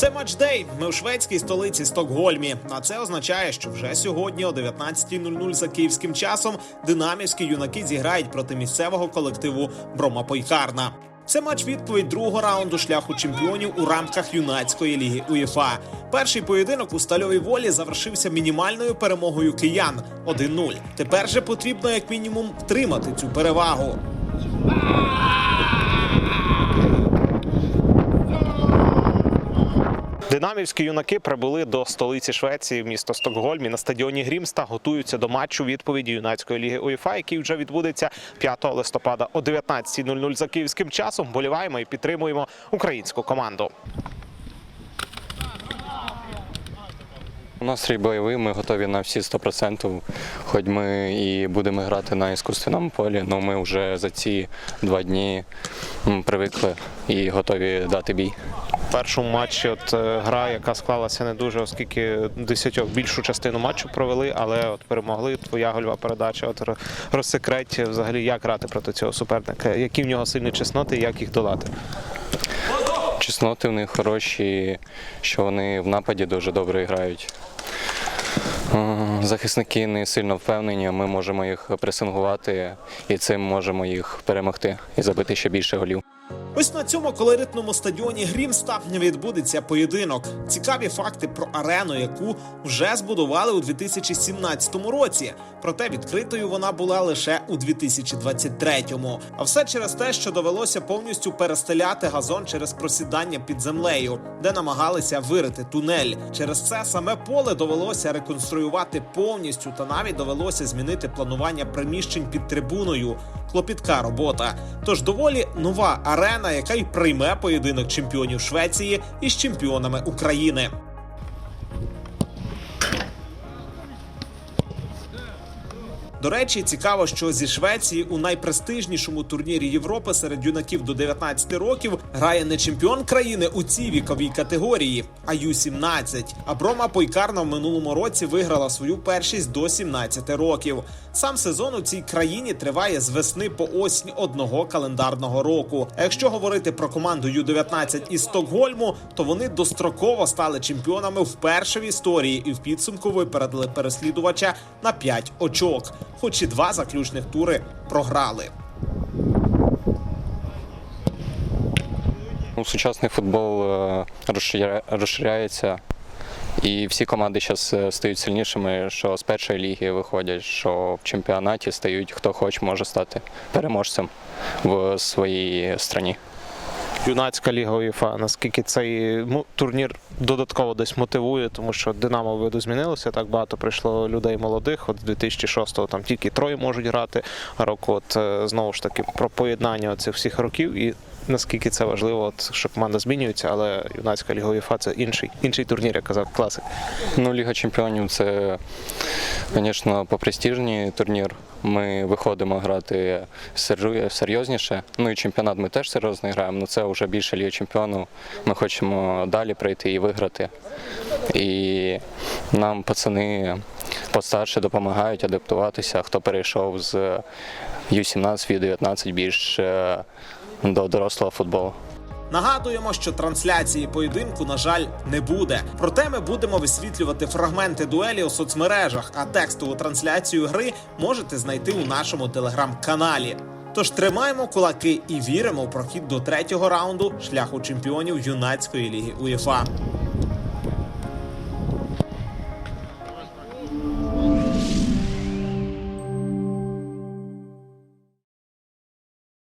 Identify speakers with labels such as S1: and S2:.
S1: Це матчдей. Ми у шведській столиці Стокгольмі. А це означає, що вже сьогодні о 19.00 за київським часом динамівські юнаки зіграють проти місцевого колективу Брома Пойкарна. Це матч відповідь другого раунду шляху чемпіонів у рамках юнацької ліги УЄФА. Перший поєдинок у стальовій волі завершився мінімальною перемогою киян 1-0. Тепер же потрібно як мінімум втримати цю перевагу. Динамівські юнаки прибули до столиці Швеції в місто Стокгольм і на стадіоні Грімста готуються до матчу відповіді юнацької ліги УЄФА, який вже відбудеться 5 листопада о 19.00 за київським часом. Боліваємо і підтримуємо українську команду.
S2: Настрій бойовий, ми готові на всі 100%. Хоч ми і будемо грати на іскусственному полі, але ми вже за ці два дні привикли і готові дати бій.
S1: Першому матчі от е, гра, яка склалася не дуже, оскільки десятьох більшу частину матчу провели, але от перемогли. Твоя гольова передача. От розсекреть взагалі, як грати проти цього суперника, які в нього сильні чесноти, як їх долати.
S2: Чесноти в них хороші, що вони в нападі дуже добре грають. Е, Захисники не сильно впевнені, ми можемо їх пресингувати і цим можемо їх перемогти і забити ще більше голів.
S1: Ось на цьому колоритному стадіоні Грімста відбудеться поєдинок. Цікаві факти про арену, яку вже збудували у 2017 році. Проте відкритою вона була лише у 2023-му. А все через те, що довелося повністю перестеляти газон через просідання під землею, де намагалися вирити тунель. Через це саме поле довелося реконструювати повністю, та навіть довелося змінити планування приміщень під трибуною. Клопітка робота. Тож доволі нова арена, яка й прийме поєдинок чемпіонів Швеції із чемпіонами України. До речі, цікаво, що зі Швеції у найпрестижнішому турнірі Європи серед юнаків до 19 років грає не чемпіон країни у цій віковій категорії, а Ю-17. А Брома Пойкарна в минулому році виграла свою першість до 17 років. Сам сезон у цій країні триває з весни по осінь одного календарного року. А якщо говорити про команду Ю-19 із Стокгольму, то вони достроково стали чемпіонами вперше в історії і в підсумку випередили переслідувача на 5 очок, хоч і два заключних тури програли.
S2: Ну, Сучасний футбол е, розширяється, і всі команди зараз стають сильнішими, що з першої ліги виходять, що в чемпіонаті стають хто хоче може стати переможцем в своїй країні.
S1: Юнацька ліга УЄФА, наскільки цей турнір додатково десь мотивує, тому що Динамо виду змінилося. Так багато прийшло людей молодих. От з 2006-го там тільки троє можуть грати. А року, от е, знову ж таки, про поєднання цих всіх років і наскільки це важливо, от, що команда змінюється, але юнацька ліга УЄФА це інший інший турнір, як казав класик.
S2: Ну, Ліга чемпіонів це, звісно, попрестижний турнір. Ми виходимо грати серйозніше. Ну і чемпіонат ми теж серйозно граємо, але це вже більше Ліга чемпіонів. Ми хочемо далі прийти і виграти. І нам пацани постарше допомагають адаптуватися, хто перейшов з Ю-17, Ю-19 більш е, до дорослого футболу.
S1: Нагадуємо, що трансляції поєдинку, на жаль, не буде. Проте ми будемо висвітлювати фрагменти дуелі у соцмережах, а текстову трансляцію гри можете знайти у нашому телеграм-каналі. Тож тримаємо кулаки і віримо в прохід до третього раунду шляху чемпіонів юнацької ліги УЄФА.